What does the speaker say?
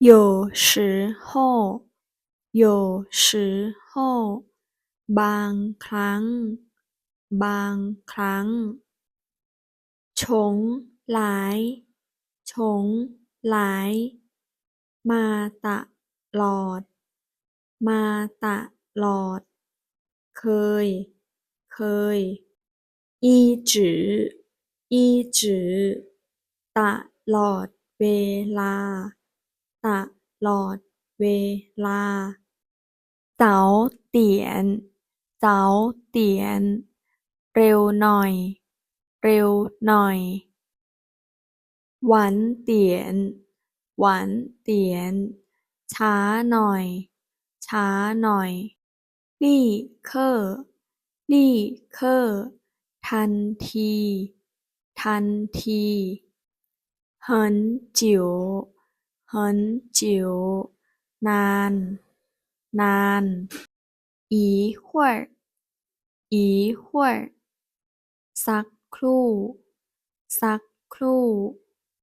有时候有时候บางครั้ง บางครั้งฉงหลายฉงหลาย มาตลอด มาตลอด เคย เคย一直一直ตลอดเวลา ตลอดเวลา早点早点เร็วหน่อย เร็วหน่อย晚点晚点ช้าหน่อย ช้าหน่อย立刻立刻ทันที ทันที很久 很久นาน นาน一会儿一会儿สักครู่ สักครู่